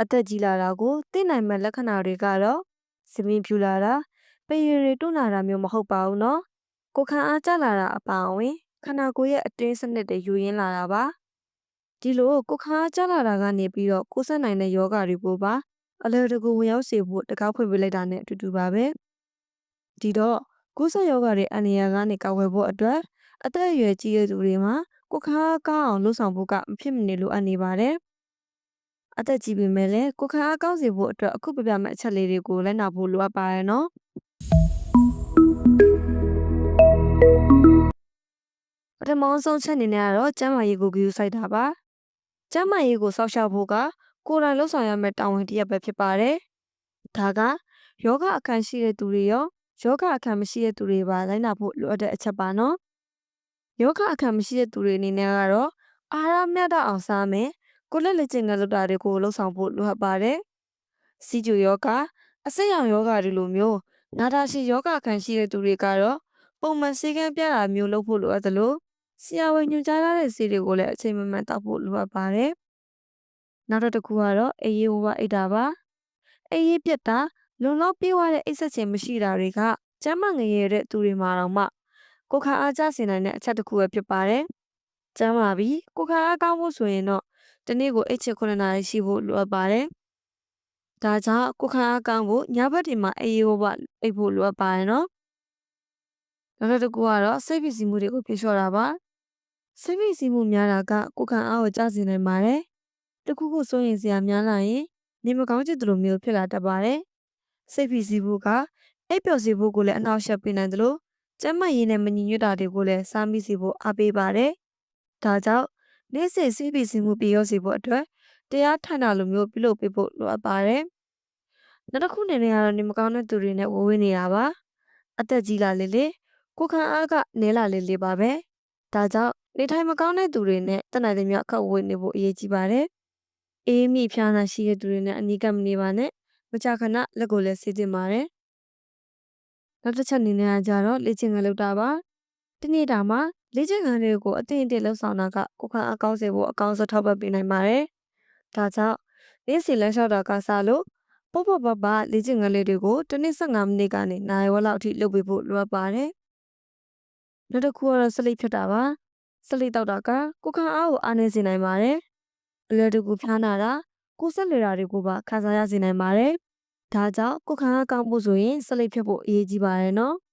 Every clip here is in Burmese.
အသက်ကြီးလာတာကိုသိနိုင်မဲ့လက္ခဏာတွေကတော့စမင်းဖြူလာတာပရည်တွေတွန်းလာတာမျိုးမဟုတ်ပါဘူးနော်ကိုယ်ခံအားကျလာတာအပါအဝင်ခန္ဓာကိုယ်ရဲ့အတွင်းစနစ်တွေယူရင်းလာတာပါဒီလိုကိုယ်ခံအားကျလာတာကနေပြီးတော့ကိုယ်ဆက်နိုင်တဲ့ယောဂတွေကိုပါအလွယ်တကူဝင်ရောက်စေဖို့တကောက်ဖွင့်ပေးလိုက်တာနဲ့အတူတူပါပဲဒီတော့ကိုယ်ဆက်ယောဂတွေအန္တရာယ်ကနေကာကွယ်ဖို့အတွက်အသက်အရွယ်ကြီးတဲ့သူတွေမှာကိုယ်ခံအားကောင်းအောင်လှုပ်ဆောင်ဖို့ကမဖြစ်မနေလိုအပ်နေပါတယ် အသက်ကြီးပေမဲ့လည်းကိုယ်ခံအားကောင်းစေဖို့အတွက်အခုပြပြမယ့်အချက်လေးတွေကိုလိုက်နာဖို့လိုအပ်ပါရဲ့နော်ပထမဆုံးချက်အနေနဲ့ကတော့ကျန်းမာရေးကိုဂရုစိုက်တာပါကျန်းမာရေးကိုစောင့်ရှောက်ဖို့ကကိုယ်တိုင်လှုပ်ဆောင်ရမယ့်တာဝန်တစ်ရပ်ပဲဖြစ်ပါတယ်ဒါကယောဂအခမ်းရှိတဲ့သူတွေရောယောဂအခမ်းမရှိတဲ့သူတွေပါလိုက်နာဖို့လိုအပ်တဲ့အချက်ပါနော်ယောဂအခမ်းမရှိတဲ့သူတွေအနေနဲ့ကတော့အာဟာရမျှတအောင်စားမယ် ကိုယ်လက်လက်ကျင့်ကလုပ်တာတွေကိုလှုပ်ဆောင်ဖို့လိုအပ်ပါတယ်။စီဂျူယောဂအစိတ်ရောင်ယောဂတွေလိုမျိုးနာတာရှည်ယောဂခံရှိတဲ့သူတွေကတော့ပုံမှန်ဆေးကမ်းပြတာမျိုးလုပ်ဖို့လိုအပ်သလိုဆရာဝန်ညွှန်ကြားထားတဲ့ဆေးတွေကိုလည်းအချိန်မှန်မှန်တောက်ဖို့လိုအပ်ပါတယ်။နောက်တစ်ခုကတော့အေးရေးဝဝအိတ်တာပါ။အေးရေးပြတ်တာလုံလောက်ပြေးသွားတဲ့အိတ်ဆက်ခြင်းမရှိတာတွေကကျန်းမာငရေတဲ့သူတွေမှာတော့မှကိုယ်ခံအားကျစေနိုင်တဲ့အချက်တစ်ခုပဲဖြစ်ပါတယ်။ ကျန်းမာပြီးကိုယ်ခံအားကောင်းဖို့ဆိုရင်တော့တနေ့ကိုအိတ်ချစ်9နာရီရှိဖို့လိုအပ်ပါတယ်။ဒါကြောင့်ကိုယ်ခံအားကောင်းဖို့ညဘက်တွေမှာအေးရိုးဘအိတ်ဖို့လိုအပ်ပါတယ်နော်။နောက်တစ်ခုကတော့စိတ်ဖိစီးမှုတွေကိုဖြေလျှော့တာပါ။စိတ်ဖိစီးမှုများတာကကိုယ်ခံအားကိုကျစေနိုင်ပါတယ်။တခုခုစိုးရင်စရာများလာရင်နေမကောင်းจิตလိုမျိုးဖြစ်လာတတ်ပါတယ်။စိတ်ဖိစီးမှုကအိပ်ပျော်စေဖို့ကိုလည်းအနှောက်အယှက်ပေးနိုင်တယ်လို့ကျန်းမာရေးနဲ့မညီညွတ်တာတွေကိုလည်းစားမိစေဖို့အားပေးပါတယ်။ ဒါကြောင့်နေ့စဉ်စိတ်ဖိစီးမှုပြေရောစေဖို့အတွက်တရားထိုင်တာလိုမျိုးပြုလုပ်ပေးဖို့လိုအပ်ပါတယ်။နောက်တစ်ခုအနေနဲ့ကတော့နေမကောင်းတဲ့သူတွေနဲ့ဝေဝေးနေတာပါ။အသက်ကြီးလာလေလေကိုယ်ခံအားကနည်းလာလေလေပါပဲ။ဒါကြောင့်နေထိုင်မကောင်းတဲ့သူတွေနဲ့တနိုင်တဲ့မြောက်ခတ်ဝေးနေဖို့အရေးကြီးပါတယ်။အေးမိဖျားနာရှိတဲ့သူတွေနဲ့အနီးကပ်မနေပါနဲ့။မကြာခဏလက်ကိုလည်းဆေးတင်ပါတယ်။နောက်တစ်ချက်အနေနဲ့ကကြတော့လေ့ကျင့်ခန်းလုပ်တာပါ။ဒီနေ့တာမှာ လေ့ကျင့်ခန်းတွေကိုအသင့်အတင့်လှုပ်ဆောင်တာကကိုယ်ခံအားကောင်းစေဖို့အကောင်းဆုံးထောက်ပံ့ပေးနိုင်ပါတယ်။ဒါကြောင့်နေ့စဉ်လမ်းလျှောက်တာကစားလို့ပေါ့ပေါ့ပပလေ့ကျင့်ခန်းလေးတွေကိုတစ်နေ့15မိနစ်ကနေနိုင်ဝက်လောက်အထိလုပ်ပေးဖို့လိုအပ်ပါတယ်။နောက်တစ်ခုကတော့စလိပ်ဖြတ်တာပါ။စလိပ်တောက်တာကကိုယ်ခံအားကိုအားနည်းစေနိုင်ပါတယ်။အလွယ်တကူဖျားနာတာကိုယ်ဆက်လေတာတွေကိုပါခံစားရစေနိုင်ပါတယ်။ဒါကြောင့်ကိုယ်ခံအားကောင်းဖို့ဆိုရင်စလိပ်ဖြတ်ဖို့အရေးကြီးပါတယ်နော်။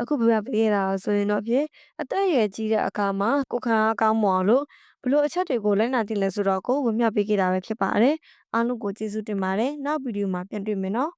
အခုပြပြပေးရတာဆိုရင်တော့ဖြစ်အသက်အရွယ်ကြီးတဲ့အခါမှာကိုယ်ခံအားကောင်းမွန်အောင်လို့ဘလို့အချက်တွေကိုလိုက်နာသိလဲဆိုတော့ကိုဝေမျှပေးခဲ့တာပဲဖြစ်ပါတယ်အားလုံးကိုကျေးဇူးတင်ပါတယ်နောက်ဗီဒီယိုမှာပြန်တွေ့မယ်နော်